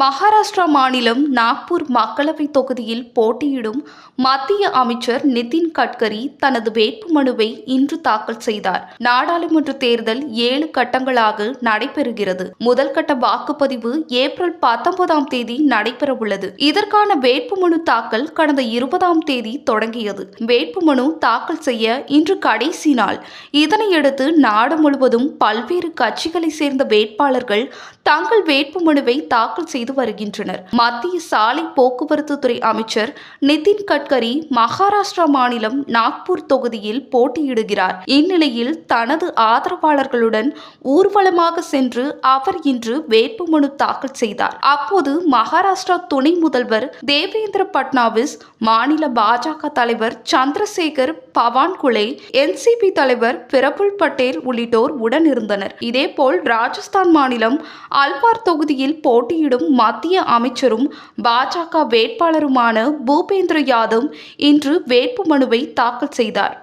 மகாராஷ்டிரா மாநிலம் நாக்பூர் மக்களவை தொகுதியில் போட்டியிடும் மத்திய அமைச்சர் நிதின் கட்கரி தனது வேட்புமனுவை இன்று தாக்கல் செய்தார். நாடாளுமன்ற தேர்தல் ஏழு கட்டங்களாக நடைபெறுகிறது. முதல் கட்ட வாக்குப்பதிவு ஏப்ரல் பத்தொன்பதாம் தேதி நடைபெறவுள்ளது. இதற்கான வேட்புமனு தாக்கல் கடந்த இருபதாம் தேதி தொடங்கியது. வேட்புமனு தாக்கல் செய்ய இன்று கடைசி நாள். இதனையடுத்து நாடு முழுவதும் பல்வேறு கட்சிகளை சேர்ந்த வேட்பாளர்கள் தங்கள் வேட்புமனுவை தாக்கல் செய்து வருகின்றனர். மத்திய சாலை போக்குவரத்து துறை அமைச்சர் நிதின் கட்கரி மகாராஷ்டிரா மாநிலம் நாக்பூர் தொகுதியில் போட்டியிடுகிறார். இந்நிலையில் தனது ஆதரவாளர்களுடன் ஊர்வலமாக சென்று அவர் இன்று வேட்புமனு தாக்கல் செய்தார். அப்போது மகாராஷ்டிரா துணை முதல்வர் தேவேந்திர பட்னாவிஸ் மாநில பாஜக தலைவர் சந்திரசேகர் பவான்குலே என்சிபி தலைவர் பிரபுல் பட்டேல் உள்ளிட்டோர் உடனிருந்தனர். இதேபோல் ராஜஸ்தான் மாநிலம் அல்வார் தொகுதியில் போட்டியிடும் மத்திய அமைச்சரும் பாஜக வேட்பாளருமான பூபேந்திர யாதவ் இன்று வேட்புமனுவை தாக்கல் செய்தார்.